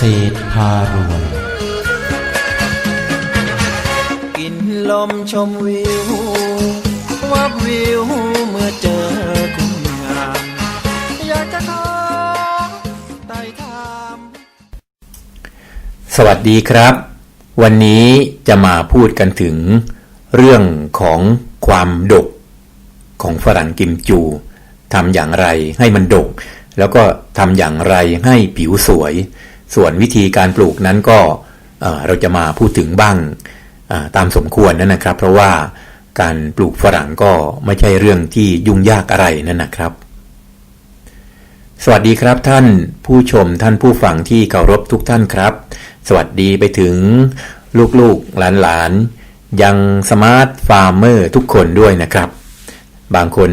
ษตรพารวย กินลมชมวิว วับวิวเมื่อเจอคุณงามอยากจะขอไต่ถามสวัสดีครับ วันนี้จะมาพูดกันถึง เรื่องของความดก ของฝรั่งกิมจูทำอย่างไรให้มันดกแล้วก็ทำอย่างไรให้ผิวสวย ส่วนวิธีการปลูกนั้นก็เราจะมาพูดถึงบ้างตามสมควรนั่นนะครับ เพราะว่าการปลูกฝรั่งก็ไม่ใช่เรื่องที่ยุ่งยากอะไรนั่นนะครับ สวัสดีครับท่านผู้ชมท่านผู้ฟังที่เคารพทุกท่านครับ สวัสดีไปถึงลูกๆหลานๆยังสมาร์ทฟาร์มเมอร์ทุกคนด้วยนะครับ บางคน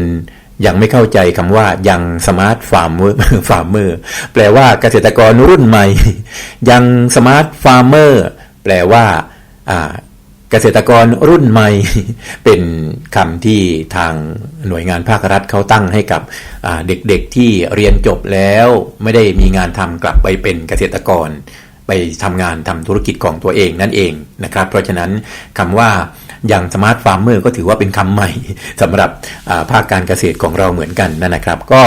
ยังไม่เข้าใจคำว่ายังสมาร์ทฟาร์มเมอร์ฟาร์มเมอร์แปลว่าเกษตรกรรุ่นใหม่ ยังสมาร์ทฟาร์มเมอร์แปลว่าอ่าเกษตรกรรุ่นใหม่ เป็นคำที่ทางหน่วยงานภาครัฐเขาตั้งให้กับเด็กๆที่เรียนจบแล้ว ไม่ได้มีงานทำกลับไปเป็นเกษตรกร ไปทำงานทำธุรกิจของตัวเองนั่นเองนะครับ เพราะฉะนั้นคำว่าอย่างสมาร์ทฟาร์มเมอร์ก็ถือว่าเป็นคำใหม่สำหรับภาคการเกษตรของเราเหมือนกันนะครับ ก็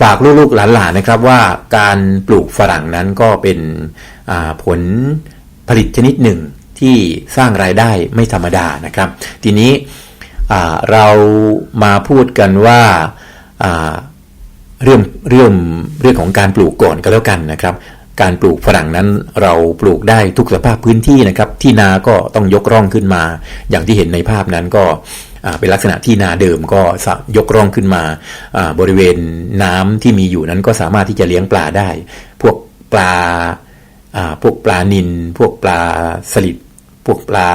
ฝากลูกๆหลานๆนะครับว่าการปลูกฝรั่งนั้นก็เป็นผลผลิตชนิดหนึ่งที่สร้างรายได้ไม่ธรรมดานะครับ ทีนี้เรามาพูดกันว่าอ่าเรื่องเรื่องเรื่องของการปลูกก่อนก็แล้วกันนะครับ การปลูกฝรั่งนั้นเราปลูกได้ทุกสภาพพื้นที่นะครับ ที่นาก็ต้องยกร่องขึ้นมา อย่างที่เห็นในภาพนั้นก็เป็นลักษณะที่นาเดิมก็ยกร่องขึ้นมาบริเวณน้ำที่มีอยู่นั้นก็สามารถที่จะเลี้ยงปลาได้ พวกปลาพวกปลานิลพวกปลาสลิดพวกปลา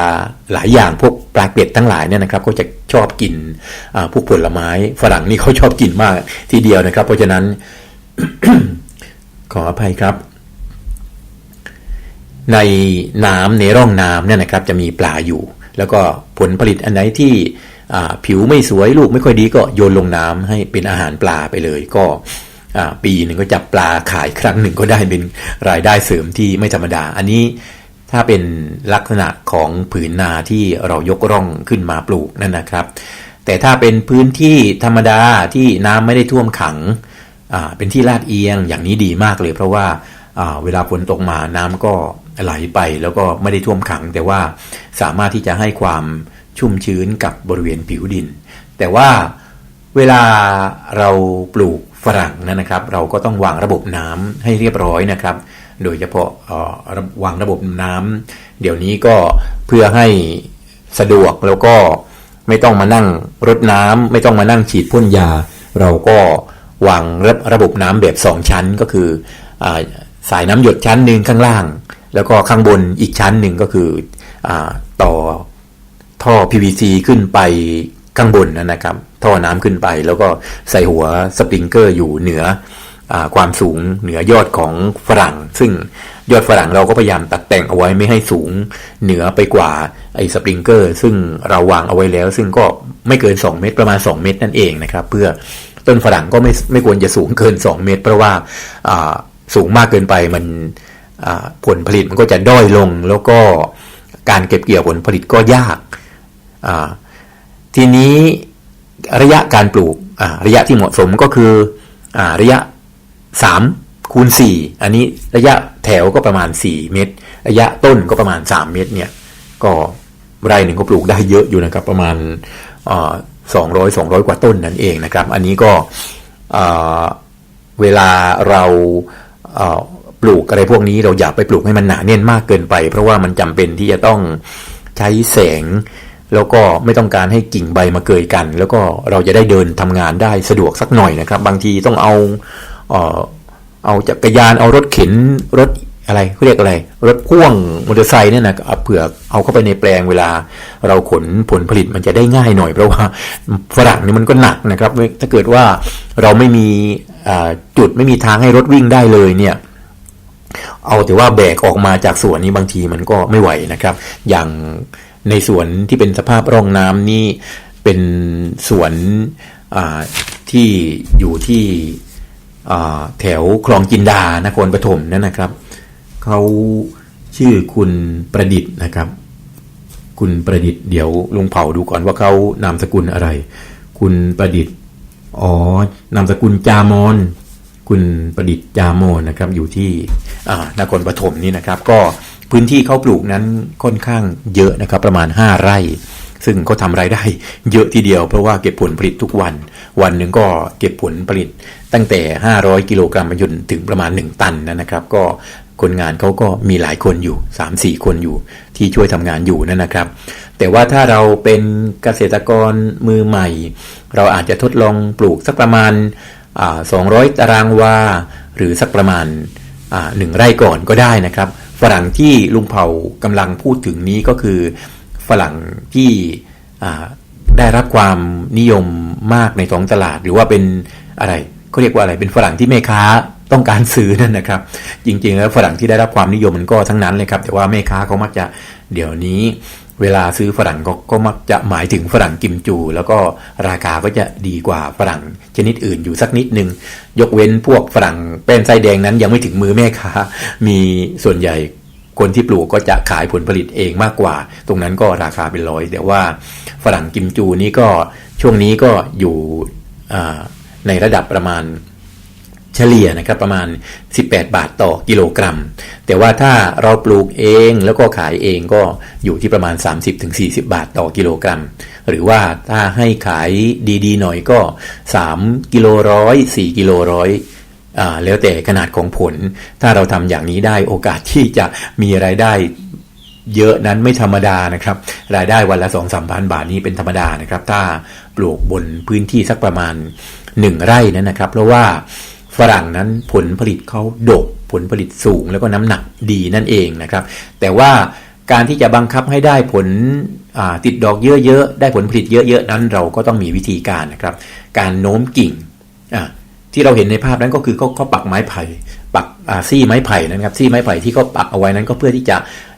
หลายอย่างพวกปลาเกล็ดทั้งหลายเนี่ยนะครับก็จะชอบกินอ่าพวกผลไม้ฝรั่งนี่เขาชอบกินมากทีเดียวนะครับ เพราะฉะนั้นขออภัยครับ ในน้ำในร่องน้ำเนี่ยนะครับจะมีปลาอยู่ แล้วก็ผลผลิตอันไหนที่ผิวไม่สวยลูกไม่ค่อยดีก็โยนลงน้ำให้เป็นอาหารปลาไปเลยก็ปีหนึ่งก็จับปลาขายครั้งหนึ่งก็ได้เป็นรายได้เสริมที่ไม่ธรรมดา อันนี้ถ้าเป็นลักษณะของผืนนาที่เรายกร่องขึ้นมาปลูกนั่นนะครับ แต่ถ้าเป็นพื้นที่ธรรมดาที่น้ำไม่ได้ท่วมขังเป็นที่ลาดเอียงอย่างนี้ดีมากเลย เพราะว่าอ่าเวลาฝนตกมาน้ำก็ ไหลไปแล้วก็ไม่ได้ท่วมขัง แต่ว่าสามารถที่จะให้ความชุ่มชื้นกับบริเวณผิวดิน แต่ว่าเวลาเราปลูกฝรั่งนั้นนะครับ เราก็ต้องวางระบบน้ำให้เรียบร้อยนะครับ โดยเฉพาะอ่อวางระบบน้ำเดี๋ยวนี้ก็เพื่อให้สะดวกแล้วก็ไม่ต้องมานั่งรดน้ำไม่ต้องมานั่งฉีดพ่นยา เราก็วางระระบบน้ำแบบสองชั้นก็คืออสายน้ำหยดชั้นหนึ่งข้างล่าง แล้วก็ข้างบนอีกชั้นหนึ่งก็คืออต่อท่อ PVC ขึ้นไปข้างบนนะครับ ท่อน้ำขึ้นไป แล้วก็ใส่หัวสปริงเกอร์อยู่เหนืออความสูงเหนือยอดของฝรั่ง ซึ่งยอดฝรั่งเราก็พยายามตัดแต่งเอาไว้ไม่ให้สูงเหนือไปกว่าไอ้สปริงเกอร์ ซึ่งเราวางเอาไว้แล้ว ซึ่งก็ไม่เกิน 2 เมตรประมาณ 2 เมตรนั่นเองนะครับ เพื่อต้นฝรั่งก็ไม่ไม่ควรจะสูงเกิน 2 เมตร เพราะว่าสูงมากเกินไปมัน ผลผลิตมันก็จะด้อยลง แล้วก็การเก็บเกี่ยวผลผลิตก็ยาก ทีนี้ระยะการปลูกระยะที่เหมาะสมก็คืออระยะ 3 คูณ 4 อันนี้ระยะแถวก็ประมาณ 4 เมตร ระยะต้นก็ประมาณ 3 เมตรเนี่ยก็ไร่หนึ่งก็ปลูกได้เยอะอยู่นะครับ ประมาณสองร้อยสองร้อยกว่าต้นนั่นเองนะครับ อันนี้ก็เวลาเรา ลูกอะไรพวกนี้เราอย่าไปปลูกให้มันหนาแน่นมากเกินไป เพราะว่ามันจำเป็นที่จะต้องใช้แสง แล้วก็ไม่ต้องการให้กิ่งใบมาเกยกัน แล้วก็เราจะได้เดินทำงานได้สะดวกสักหน่อยนะครับ บางทีต้องเอาเออเอาจักรยานเอารถเข็นรถอะไรเขาเรียกอะไร รถพ่วงมอเตอร์ไซค์เนี่ยนะเผื่อเอาเข้าไปในแปลงเวลา เราขนผลผลิตมันจะได้ง่ายหน่อย เพราะว่าฝรั่งนี่มันก็หนักนะครับ ถ้าเกิดว่าเราไม่มีจุดไม่มีทางให้รถวิ่งได้เลยเนี่ย เอาแต่ว่าแบกออกมาจากสวนนี้บางทีมันก็ไม่ไหวนะครับ อย่างในสวนที่เป็นสภาพร่องน้ำนี่เป็นสวนที่อยู่ที่แถวคลองจินดานครปฐมนั่นนะครับเขาชื่อคุณประดิษฐ์นะครับ คุณประดิษฐ์เดี๋ยวลุงเผาดูก่อนว่าเขานามสกุลอะไร คุณประดิษฐ์อ๋อนามสกุลจามอน คุณประดิษฐ์จามอนะครับอยู่ที่นครปฐมนี่นะครับ ก็พื้นที่เขาปลูกนั้นค่อนข้างเยอะนะครับประมาณ 5 ไร่ ซึ่งเขาทำรายได้เยอะทีเดียวเพราะว่าเก็บผลผลิตทุกวัน วันหนึ่งก็เก็บผลผลิตตั้งแต่ 500 กิโลกรัมไปจนถึงประมาณ 1 ตันนะครับ ก็คนงานเขาก็มีหลายคนอยู่ 3-4 คนอยู่ ที่ช่วยทำงานอยู่นั่นนะครับ แต่ว่าถ้าเราเป็นเกษตรกรมือใหม่ เราอาจจะทดลองปลูกสักประมาณ 200 ตารางวา หรือสักประมาณาหนึ่งไร่ก่อนก็ได้นะครับ ฝรั่งที่ลุงเผากำลังพูดถึงนี้ก็คือ ฝรั่งที่ได้รับความนิยมมากในท้องตลาด หรือว่าเป็นอะไรเขาเรียกว่าอะไรเป็นฝรั่งที่แม่ค้าต้องการซื้อนั่นนะครับ จริงๆแล้วฝรั่งที่ได้รับความนิยมมันก็ทั้งนั้นเลยครับ แต่ว่าแม่ค้าเขามักจะเดี๋ยวนี้ เวลาซื้อฝรั่งก็ก็มักจะหมายถึงฝรั่งกิมจู แล้วก็ราคาก็จะดีกว่าฝรั่งชนิดอื่นอยู่สักนิดนึง ยกเว้นพวกฝรั่งเป็นไส้แดงนั้นยังไม่ถึงมือแม่ค้า มีส่วนใหญ่คนที่ปลูกก็จะขายผลผลิตเองมากกว่า ตรงนั้นก็ราคาเป็นร้อย แต่ว่าฝรั่งกิมจูนี่ก็ช่วงนี้ก็อยู่ในระดับประมาณ เฉลี่ยนะครับประมาณ 18 บาทต่อกิโลกรัม แต่ว่าถ้าเราปลูกเองแล้วก็ขายเองก็อยู่ที่ประมาณ 30-40 บาทต่อกิโลกรัม หรือว่าถ้าให้ขายดีๆ หน่อยก็ 3 กิโลร้อย4กิโลร้อยแล้วแต่ขนาดของผล ถ้าเราทำอย่างนี้ได้โอกาสที่จะมีรายได้เยอะนั้นไม่ธรรมดานะครับ รายได้วันละสองสามพันบาทนี้เป็นธรรมดานะครับ ถ้าปลูกบนพื้นที่สักประมาณหนึ่งไร่นั้นนะครับ เพราะว่า ฝรั่งนั้นผลผลิตเขาดกผลผลิตสูงแล้วก็น้ำหนักดีนั่นเองนะครับ แต่ว่าการที่จะบังคับให้ได้ผลติดดอกเยอะๆ ได้ผลผลิตเยอะๆ นั้นเราก็ต้องมีวิธีการนะครับ การโน้มกิ่งที่เราเห็นในภาพนั้นก็คือเขาเขาปักไม้ไผ่ ปักซี่ไม้ไผ่นะครับซี่ไม้ไผ่ที่เขาปักเอาไว้นั้นก็เพื่อที่จะ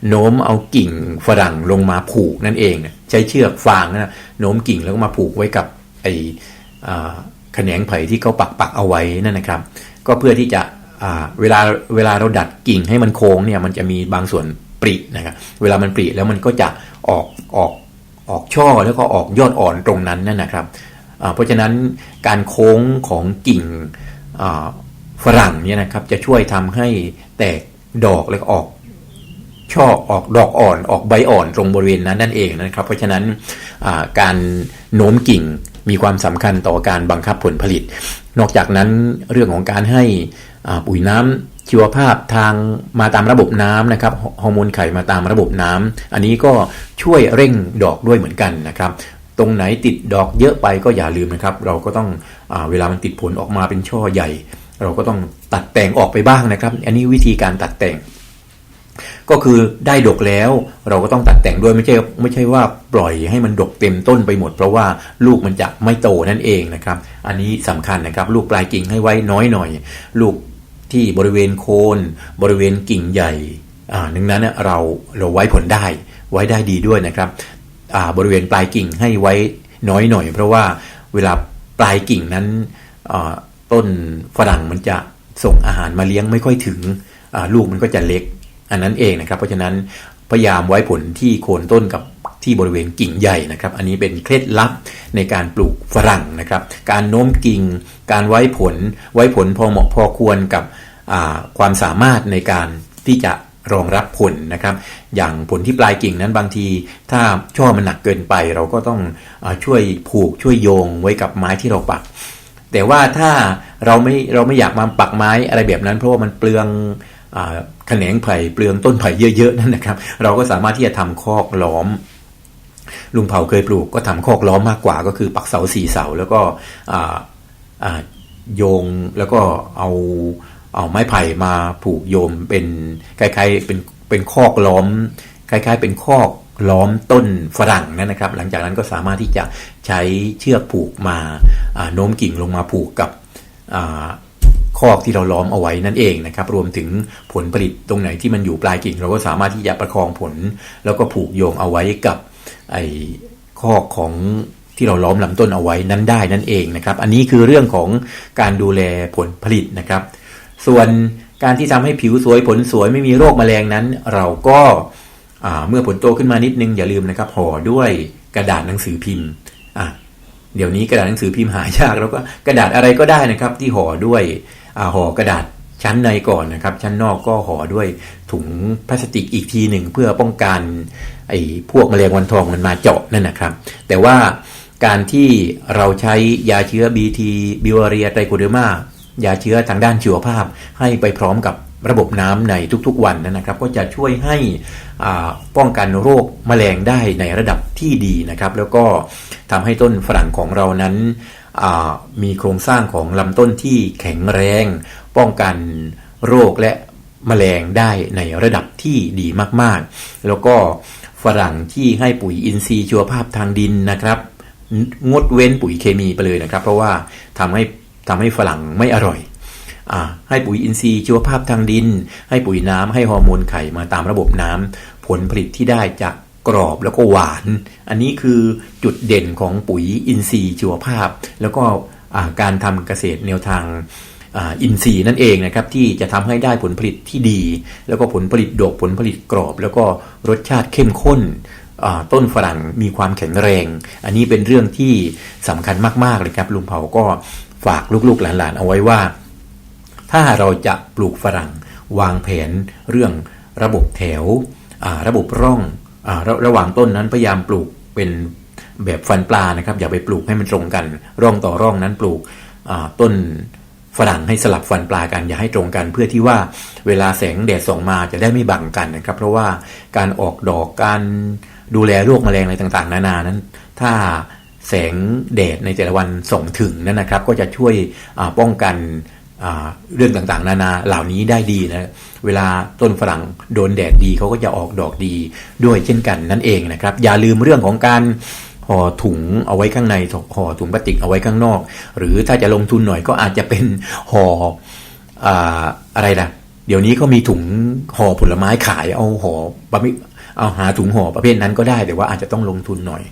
โน้มเอากิ่งฝรั่งลงมาผูกนั่นเอง ใช้เชือกฟางนะโน้มกิ่งแล้วก็มาผูกไว้กับไอ แขนงไผ่ที่เขาปักปักเอาไว้นั่นนะครับ ก็เพื่อที่จะเวลาเวลาเราดัดกิ่งให้มันโค้งเนี่ยมันจะมีบางส่วนปรินะครับเวลามันปริแล้วมันก็จะออกออกออกช่อแล้วก็ออกยอดอ่อนตรงนั้นนั่นนะครับเพราะฉะนั้นการโค้งของกิ่งฝรั่งเนี่ยนะครับจะช่วยทำให้แตกดอกแล้วก็ออกช่อออกดอกอ่อนออกใบอ่อนตรงบริเวณนั้นนั่นเองนะครับ เพราะฉะนั้นการโน้มกิ่งมีความสำคัญต่อการบังคับผลผลิต นอกจากนั้นเรื่องของการให้อาปุ๋ยน้ำชีวภาพทางมาตามระบบน้ำนะครับฮอร์โมนไข่มาตามระบบน้ำอันนี้ก็ช่วยเร่งดอกด้วยเหมือนกันนะครับตรงไหนติดดอกเยอะไปก็อย่าลืมนะครับ เราก็ต้องอเวลามันติดผลออกมาเป็นช่อใหญ่ เราก็ต้องตัดแต่งออกไปบ้างนะครับ อันนี้วิธีการตัดแต่ง ก็คือได้ดกแล้วเราก็ต้องตัดแต่งด้วยไม่ใช่ไม่ใช่ว่าปล่อยให้มันดกเต็มต้นไปหมด เพราะว่าลูกมันจะไม่โตนั่นเองนะครับ อันนี้สำคัญนะครับ ลูกปลายกิ่งให้ไว้น้อยหน่อย ลูกที่บริเวณโคนบริเวณกิ่งใหญ่อ่าดังนั้นเราเราไว้ผลได้ไว้ได้ดีด้วยนะครับอ่าบริเวณปลายกิ่งให้ไว้น้อยหน่อย เพราะว่าเวลาปลายกิ่งนั้นต้นฝรั่งมันจะส่งอาหารมาเลี้ยงไม่ค่อยถึงลูกมันก็จะเล็ก อันนั้นเองนะครับ เพราะฉะนั้นพยายามไว้ผลที่โคนต้นกับที่บริเวณกิ่งใหญ่นะครับ อันนี้เป็นเคล็ดลับในการปลูกฝรั่งนะครับ การโน้มกิ่ง การไว้ผล ไว้ผลพอเหมาะพอควรกับความสามารถในการที่จะรองรับผลนะครับ อย่างผลที่ปลายกิ่งนั้นบางที ถ้าช่อมันหนักเกินไป เราก็ต้องอช่วยผูกช่วยโยงไว้กับไม้ที่เราปัก แต่ว่าถ้าเราไม่เราไม่อยากมาปักไม้อะไรแบบนั้น เพราะว่ามันเปลือง แขนงไผ่เปลืองต้นไผ่เยอะๆนั่นนะครับ เราก็สามารถที่จะทำคอกล้อมลุงเผาเคยปลูกก็ทำคอกล้อมมากกว่าก็คือปักเสาสี่เสาแล้วก็โยงแล้วก็เอาเอาไม้ไผ่มาผูกโยมเป็นคล้ายๆเป็นเป็นคอกล้อม คล้าย ๆ เป็นคอกล้อมต้นฝรั่งนั่นนะครับ หลังจากนั้นก็สามารถที่จะใช้เชือกผูกมาโน้มกิ่งลงมาผูกกับ คอกที่เราล้อมเอาไว้นั่นเองนะครับ รวมถึงผลผลิตตรงไหนที่มันอยู่ปลายกิ่ง เราก็สามารถที่จะประคองผล แล้วก็ผูกโยงเอาไว้กับไอ้คอกของที่เราล้อมลำต้นเอาไว้นั้นได้นั่นเองนะครับ อันนี้คือเรื่องของการดูแลผลผลิตนะครับ ส่วนการที่ทำให้ผิวสวยผลสวยไม่มีโรคแมลงนั้น เราก็เมื่อผลโตขึ้นมานิดนึงอย่าลืมนะครับห่อด้วยกระดาษหนังสือพิมพ์อะเดี๋ยวนี้กระดาษหนังสือพิมพ์หายากแล้วก็กระดาษอะไรก็ได้นะครับ ที่ห่อด้วย ห่อกระดาษชั้นในก่อนนะครับ ชั้นนอกก็ห่อด้วยถุงพลาสติกอีกทีหนึ่งเพื่อป้องกันไอ้พวกแมลงวันทองมันมาเจาะนั่นนะครับ แต่ว่าการที่เราใช้ยาเชื้อ BT บิวเรียไตรโคเดอร์มายาเชื้อทางด้านชีวภาพ ให้ไปพร้อมกับระบบน้ำในทุกๆวันนะครับ ก็จะช่วยให้อ่าป้องกันโรคแมลงได้ในระดับที่ดีนะครับ แล้วก็ทำให้ต้นฝรั่งของเรานั้น มีโครงสร้างของลำต้นที่แข็งแรง ป้องกันโรคและแมลงได้ในระดับที่ดีมากๆ แล้วก็ฝรั่งที่ให้ปุ๋ยอินทรีย์ชีวภาพทางดินนะครับ งดเว้นปุ๋ยเคมีไปเลยนะครับ เพราะว่าทำให้ทำให้ฝรั่งไม่อร่อยอให้ปุ๋ยอินทรีย์ชีวภาพทางดิน ให้ปุ๋ยน้ำให้ฮอร์โมนไข่มาตามระบบน้ำผลผลิตที่ได้จะก กรอบแล้วก็หวาน อันนี้คือจุดเด่นของปุ๋ยอินทรีย์ชีวภาพ แล้วก็การทำเกษตรแนวทางอินทรีย์นั่นเองนะครับที่จะทำให้ได้ผลผลิตที่ดี แล้วก็ผลผลิตดกผลผลิตกรอบ แล้วก็รสชาติเข้มข้นต้นฝรั่งมีความแข็งแรง อันนี้เป็นเรื่องที่สำคัญมากๆเลยครับลุงเผาก็ฝากลูกๆหลานๆเอาไว้ว่า ถ้าเราจะปลูกฝรั่งวางแผนเรื่องระบบแถวระบบร่อง ระระหว่างต้นนั้นพยายามปลูกเป็นแบบฟันปลานะครับ อย่าไปปลูกให้มันตรงกัน ร่องต่อร่องนั้นปลูกต้นฝรั่งให้สลับฟันปลากันอย่าให้ตรงกัน เพื่อที่ว่าเวลาแสงแดดส่องมาจะได้ไม่บังกันนะครับ เพราะว่าการออกดอกการดูแลโรคแมลงอะไรต่างๆ นานานั้น ถ้าแสงแดดในแต่ละวันส่องถึงนั่นนะครับ ก็จะช่วยป้องกัน เรื่องต่างๆ นานาเหล่านี้ได้ดีนะเวลาต้นฝรั่งโดนแดดดีเขาก็จะออกดอกดีด้วยเช่นกันนั่นเองนะครับ อย่าลืมเรื่องของการห่อถุงเอาไว้ข้างในห่อถุงพลาสติกเอาไว้ข้างนอก หรือถ้าจะลงทุนหน่อยก็อาจจะเป็นห่ออ่าอะไรนะเดี๋ยวนี้ก็มีถุงห่อผลไม้ขายเอาห่อบะมิ เอาหาถุงห่อประเภทนั้นก็ได้แต่ว่าอาจจะต้องลงทุนหน่อย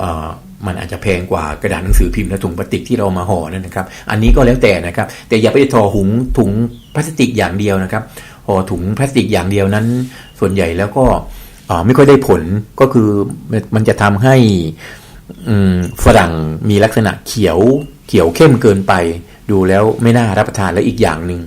ออมันอาจจะแพงกว่ากระดาษหนังสือพิมพ์และถุงพลาสติกที่เรามาห่อนั่นนะครับ อันนี้ก็แล้วแต่นะครับ แต่อย่าไปทอหุงถุงพลาสติกอย่างเดียวนะครับห่อถุงพลาสติกอย่างเดียวนั้น ส่วนใหญ่แล้วก็ไม่ค่อยได้ผลก็คือมันจะทำให้ฝรั่งมีลักษณะเขียวเขียวเข้มเกินไป ดูแล้วไม่น่ารับประทานและอีกอย่างหนึ่ง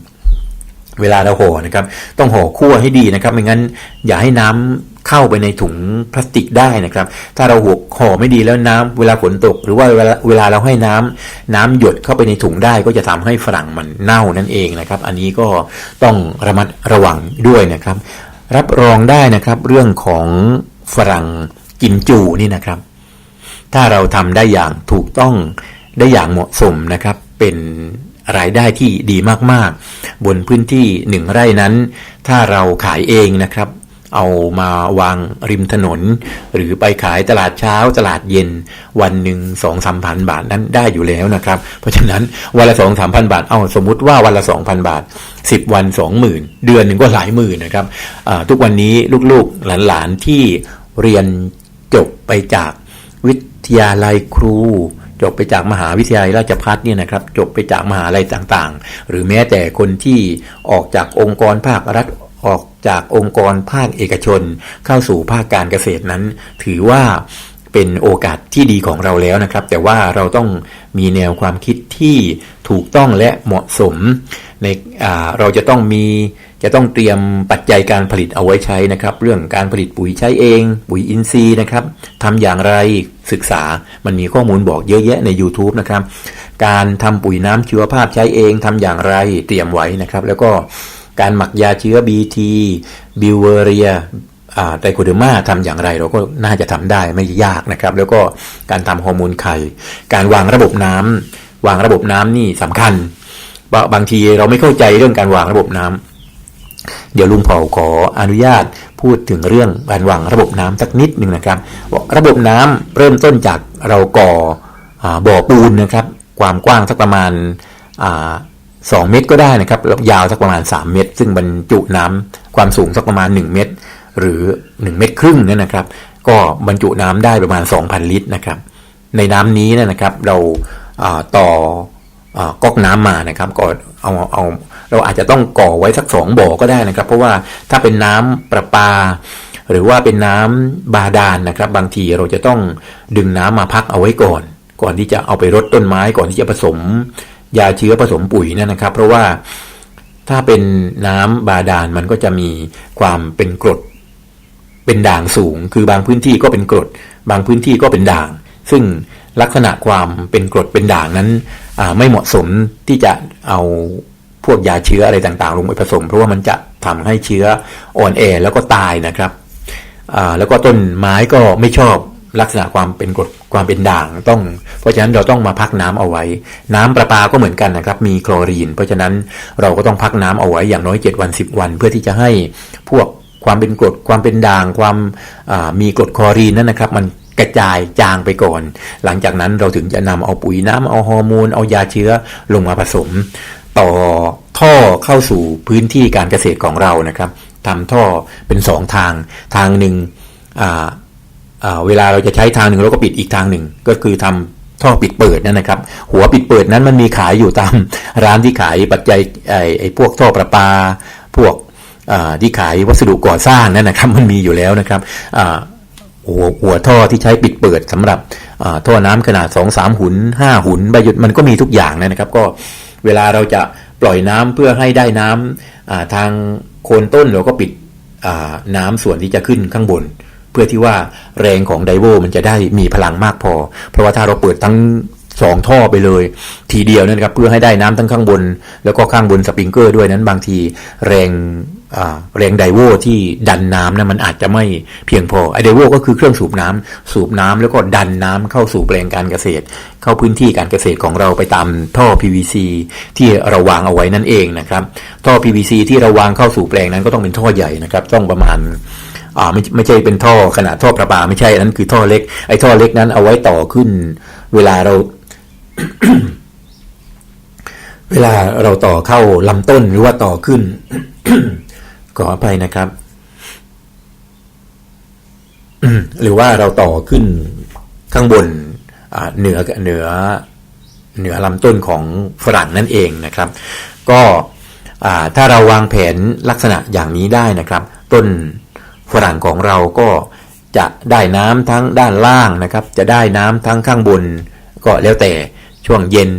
เวลาเราห่อนะครับ ต้องห่อคั่วให้ดีนะครับ ไม่งั้นอย่าให้น้ำ เข้าไปในถุงพลาสติกได้นะครับ ถ้าเราห่อห่อไม่ดีแล้วน้ำเวลาฝนตก หรือว่าเวลาเวลาเราให้น้ำน้ำหยดเข้าไปในถุงได้ ก็จะทำให้ฝรั่งมันเน่านั่นเองนะครับ อันนี้ก็ต้องระมัดระวังด้วยนะครับ รับรองได้นะครับเรื่องของฝรั่งกิมจูนี่นะครับ ถ้าเราทำได้อย่างถูกต้องได้อย่างเหมาะสมนะครับ เป็นรายได้ที่ดีมากๆ บนพื้นที่หนึ่งไร่นั้น ถ้าเราขายเองนะครับ เอามาวางริมถนน หรือไปขายตลาดเช้าตลาดเย็น วันหนึ่งสองสามพันบาทนั้นได้อยู่แล้วนะครับ เพราะฉะนั้นวันละสองสามพันบาท เอาสมมุติว่าวันละสองพันบาทสิบวันสองหมื่นเดือนหนึ่งก็หลายหมื่นนะครับทุกวันนี้ลูกๆหลานๆที่เรียนจบไปจากวิทยาลัยครูจบไปจากมหาวิทยาลัยราชภัฏเนี่ยนะครับจบไปจากมหาลัยต่างๆ หรือแม้แต่คนที่ออกจากองค์กรภาครัฐออก จากองค์กรภาคเอกชน เข้าสู่ภาคการเกษตรนั้น ถือว่าเป็นโอกาสที่ดีของเราแล้วนะครับ แต่ว่าเราต้องมีแนวความคิดที่ถูกต้องและเหมาะสม ในเราจะต้องมีจะต้องเตรียมปัจจัยการผลิตเอาไว้ใช้นะครับ เรื่องการผลิตปุ๋ยใช้เอง ปุ๋ยอินทรีย์นะครับทำอย่างไรศึกษามันมีข้อมูลบอกเยอะแยะใน YouTube นะครับ การทำปุ๋ยน้ำชีวภาพใช้เองทำอย่างไรเตรียมไว้นะครับ แล้วก็ การหมักยาเชื้อ BT บิวเวอเรียไตโคเดอร์มาทำอย่างไรเราก็น่าจะทำได้ไม่ยากนะครับ แล้วก็การทำฮอร์โมนไข่ การวางระบบน้ำวางระบบน้ำนี่สำคัญบางบางทีเราไม่เข้าใจเรื่องการวางระบบน้ำเดี๋ยวลุงเผาขออนุญาตพูดถึงเรื่องการวางระบบน้ำสักนิดหนึ่งนะครับ ระบบน้ำเริ่มต้นจากเราก่ออบ่อปูนนะครับ ความกว้างสักประมาณ สองเมตรก็ได้นะครับยาวสักประมาณ 3 เมตร ซึ่งบรรจุน้ำความสูงสักประมาณ 1 เมตร หรือ 1 เมตรครึ่งเนี่ยนะครับ ก็บรรจุน้ำได้ประมาณ 2,000 ลิตรนะครับ ในน้ำนี้นะครับเราต่ออก๊อกน้ำมานะครับก็เอาเอาเราอาจจะต้องก่อไว้สักสองบ่อก็ได้นะครับ เพราะว่าถ้าเป็นน้ำประปา หรือว่าเป็นน้ำบาดาลนะครับ บางทีเราจะต้องดึงน้ำมาพักเอาไว้ก่อน ก่อนที่จะเอาไปรดต้นไม้ก่อนที่จะผสม ยาเชื้อผสมปุ๋ยนั่นนะครับ เพราะว่าถ้าเป็นน้ำบาดาลมันก็จะมีความเป็นกรด เป็นด่างสูง คือบางพื้นที่ก็เป็นกรด บางพื้นที่ก็เป็นด่าง ซึ่งลักษณะความเป็นกรดเป็นด่างนั้นไม่เหมาะสมที่จะเอาพวกยาเชื้ออะไรต่างๆ ลงไปผสม เพราะว่ามันจะทำให้เชื้ออ่อนแอแล้วก็ตายนะครับแล้วก็ต้นไม้ก็ไม่ชอบ ลักษณะความเป็นกรดความเป็นด่างต้อง เพราะฉะนั้นเราต้องมาพักน้ำเอาไว้ น้ำประปาก็เหมือนกันนะครับ มีคลอรีน เพราะฉะนั้นเราก็ต้องพักน้ำเอาไว้อย่างน้อย 7 วัน 10 วัน เพื่อที่จะให้พวกความเป็นกรดความเป็นด่าง ความามีกรดคลอรีนนั่นนะครับ มันกระจายจางไปก่อน หลังจากนั้นเราถึงจะนำเอาปุ๋ยน้ำเอาฮอร์โมนเอายาเชื้อลงมาผสม ต่อท่อเข้าสู่พื้นที่การเกษตรของเรานะครับทำท่อเป็นสองทางทางหนึ่งอ่า เวลาเราจะใช้ทางหนึ่งเราก็ปิดอีกทางหนึ่ง ก็คือทำท่อปิดเปิดนั่นนะครับ หัวปิดเปิดนั้นมันมีขายอยู่ตามร้านที่ขายปัจจัยไอ้พวกท่อประปา พวกที่ขายวัสดุก่อสร้างนั่นนะครับ มันมีอยู่แล้วนะครับหัวหัวท่อที่ใช้ปิดเปิดสำหรับท่อน้ำขนาด 2 3 หุน 5 หุนใบหยุดมันก็มีทุกอย่างนะครับ ก็เวลาเราจะปล่อยน้ำเพื่อให้ได้น้ำอ่าทางโคนต้นเราก็ปิดน้ำส่วนที่จะขึ้นข้างบน พื่อที่ว่าแรงของไดโวมันจะได้มีพลังมากพอ เพราะว่าถ้าเราเปิดทั้งสองท่อไปเลย ทีเดียวนั่นครับเพื่อให้ได้น้ำทั้งข้างบน แล้วก็ข้างบนสปริงเกอร์ด้วยนั้นบางทีแรงแรงไดโวที่ดันน้ำนะมันอาจจะไม่เพียงพอไอไดโวก็คือเครื่องสูบน้ำสูบน้ำแล้วก็ดันน้ำเข้าสู่แปลงการเกษตร เข้าพื้นที่การเกษตรของเราไปตามท่อ PVC ที่เราวางเอาไว้นั่นเองนะครับท่อ PVC ที่เราวางเข้าสู่แปลงนั้นก็ต้องเป็นท่อใหญ่นะครับ ต้องประมาณ อ่าไม่ไม่ใช่เป็นท่อขนาดท่อประปาไม่ใช่นั้นคือท่อเล็ก ไอ้ท่อเล็กนั้นเอาไว้ต่อขึ้น เวลาเรา เวลาเราต่อเข้าลำต้นหรือว่าต่อขึ้นขออภัยนะครับหรือว่าเราต่อขึ้นข้างบนอ่าเหนือเหนือเหนือลำต้นของฝรั่งนั่นเองนะครับ ก็อ่าถ้าเราวางแผนลักษณะอย่างนี้ได้นะครับ ต้น ฝรั่งของเราก็จะได้น้ำทั้งด้านล่างนะครับ จะได้น้ำทั้งข้างบน ก็แล้วแต่ช่วงเย็น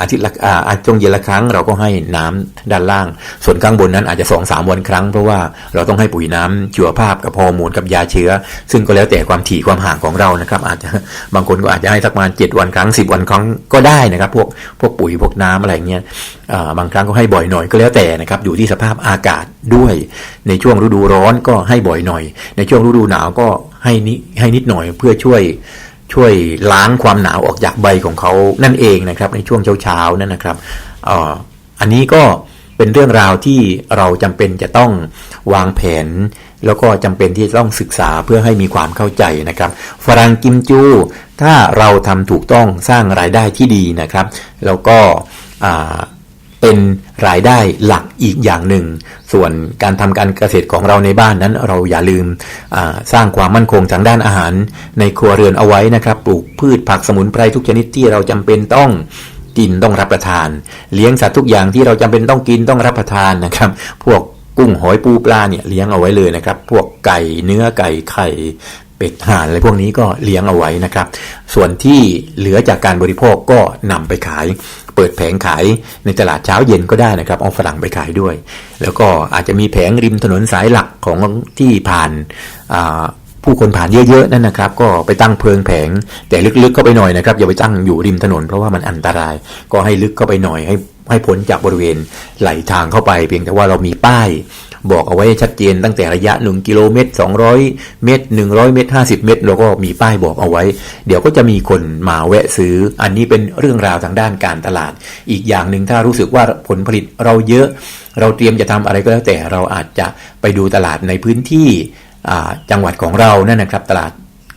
อาทิตย์ละอาช่วงเย็นละครั้งเราก็ให้น้ำด้านล่าง ส่วนข้างบนนั้นอาจจะสองสามวันครั้ง เพราะว่าเราต้องให้ปุ๋ยน้ำชีวภาพกับฮอร์โมนกับยาเชื้อ ซึ่งก็แล้วแต่ความถี่ความห่างของเรานะครับ อาจจะบางคนก็อาจจะให้สักประมาณเจ็ดวันครั้งสิบวันครั้งก็ได้นะครับ พวกพวกปุ๋ยพวกน้ำอะไรเงี้ยบางครั้งก็ให้บ่อยหน่อยก็แล้วแต่นะครับอยู่ที่สภาพอากาศด้วย ในช่วงฤดูร้อนก็ให้บ่อยหน่อย ในช่วงฤดูหนาวก็ให้นิให้นิดหน่อยเพื่อช่วย ช่วยล้างความหนาวออกจากใบของเขานั่นเองนะครับในช่วงเช้าๆนั่นนะครับอ,อันนี้ก็เป็นเรื่องราวที่เราจำเป็นจะต้องวางแผน แล้วก็จำเป็นที่จะต้องศึกษาเพื่อให้มีความเข้าใจนะครับ ฝรั่งกิมจู ถ้าเราทำถูกต้องสร้างรายได้ที่ดีนะครับ แล้วก็ เป็นรายได้หลักอีกอย่างหนึ่ง ส่วนการทำการเกษตรของเราในบ้านนั้นเราอย่าลืมสร้างความมั่นคงทางด้านอาหาร ในครัวเรือนเอาไว้นะครับ ปลูกพืชผักสมุนไพรทุกชนิดที่เราจำเป็นต้องกินต้องรับประทาน เลี้ยงสัตว์ทุกอย่างที่เราจำเป็นต้องกินต้องรับประทานนะครับ พวกกุ้งหอยปูปลาเนี่ยเลี้ยงเอาไว้เลยนะครับ พวกไก่เนื้อไก่ไข่ เป็ดห่านอะไรพวกนี้ก็เลี้ยงเอาไว้นะครับ ส่วนที่เหลือจากการบริโภคก็นำไปขาย เปิดแผงขายในตลาดเช้าเย็นก็ได้นะครับเอาฝรั่งไปขายด้วย แล้วก็อาจจะมีแผงริมถนนสายหลักของที่ผ่านผู้คนผ่านเยอะๆนั่นนะครับ ก็ไปตั้งเพลิงแผงแต่ลึกๆเข้าไปหน่อยนะครับอย่าไปตั้งอยู่ริมถนนเพราะว่ามันอันตราย ก็ให้ลึกเข้าไปหน่อยให้ ให้พ้นจากบริเวณไหลทางเข้าไป เพียงแต่ว่าเรามีป้าย บอกเอาไว้ชัดเจนตั้งแต่ระยะ 1 กิโลเมตร 200 เมตร 100 เมตร 50 เมตร เราก็มีป้ายบอกเอาไว้ เดี๋ยวก็จะมีคนมาแวะซื้อ อันนี้เป็นเรื่องราวทางด้านการตลาด อีกอย่างหนึ่งถ้ารู้สึกว่าผลผลิตเราเยอะ เราเตรียมจะทำอะไรก็แล้วแต่เราอาจจะไปดูตลาดในพื้นที่จังหวัดของเรานั่นนะครับ ตลาด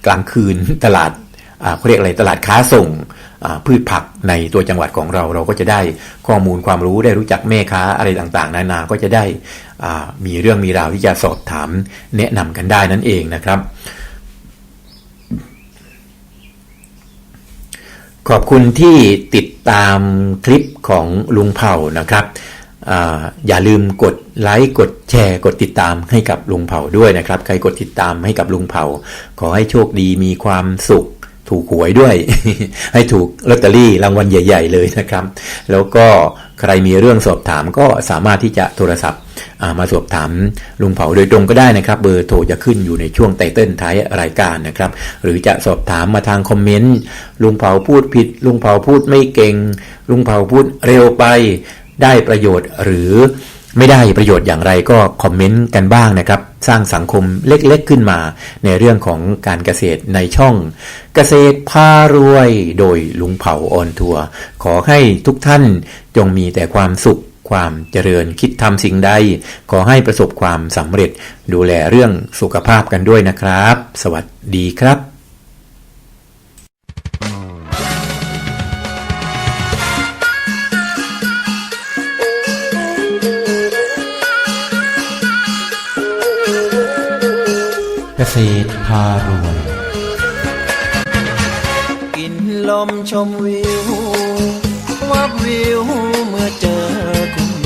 กลางคืนตลาดเขาเรียกอะไรตลาดค้าส่ง พืชผักในตัวจังหวัดของเราเราก็จะได้ข้อมูลความรู้ได้รู้จักแม่ค้าอะไรต่างๆ นานาก็จะได้มีเรื่องมีราวที่จะสอบถามแนะนำกันได้นั่นเองนะครับ ขอบคุณที่ติดตามคลิปของลุงเผ่านะครับอ่าอย่าลืมกดไลค์กดแชร์ กดติดตามให้กับลุงเผาด้วยนะครับ ใครกดติดตามให้กับลุงเผา ขอให้โชคดีมีความสุข ถูกหวยด้วย ให้ถูกลอตเตอรี่รางวัลใหญ่ ๆ เลยนะครับ แล้วก็ใครมีเรื่องสอบถามก็สามารถที่จะโทรศัพท์มาสอบถามลุงเผาโดยตรงก็ได้นะครับ เบอร์โทรจะขึ้นอยู่ในช่วงไตเติ้ลท้ายรายการนะครับ หรือจะสอบถามมาทางคอมเมนต์ลุงเผาพูดผิด ลุงเผาพูดไม่เก่ง ลุงเผาพูดเร็วไปได้ประโยชน์หรือไม่ได้ประโยชน์อย่างไรก็คอมเมนต์กันบ้างนะครับ สร้างสังคมเล็กๆขึ้นมา ในเรื่องของการเกษตรในช่องเกษตรพารวยโดยลุงเผาออนทัวร์ขอให้ทุกท่านจงมีแต่ความสุขความเจริญคิดทำสิ่งใด ขอให้ประสบความสำเร็จดูแลเรื่องสุขภาพกันด้วยนะครับ สวัสดีครับ ษตรพารวยกินลมชมวิว วับวิวเมื่อเจอ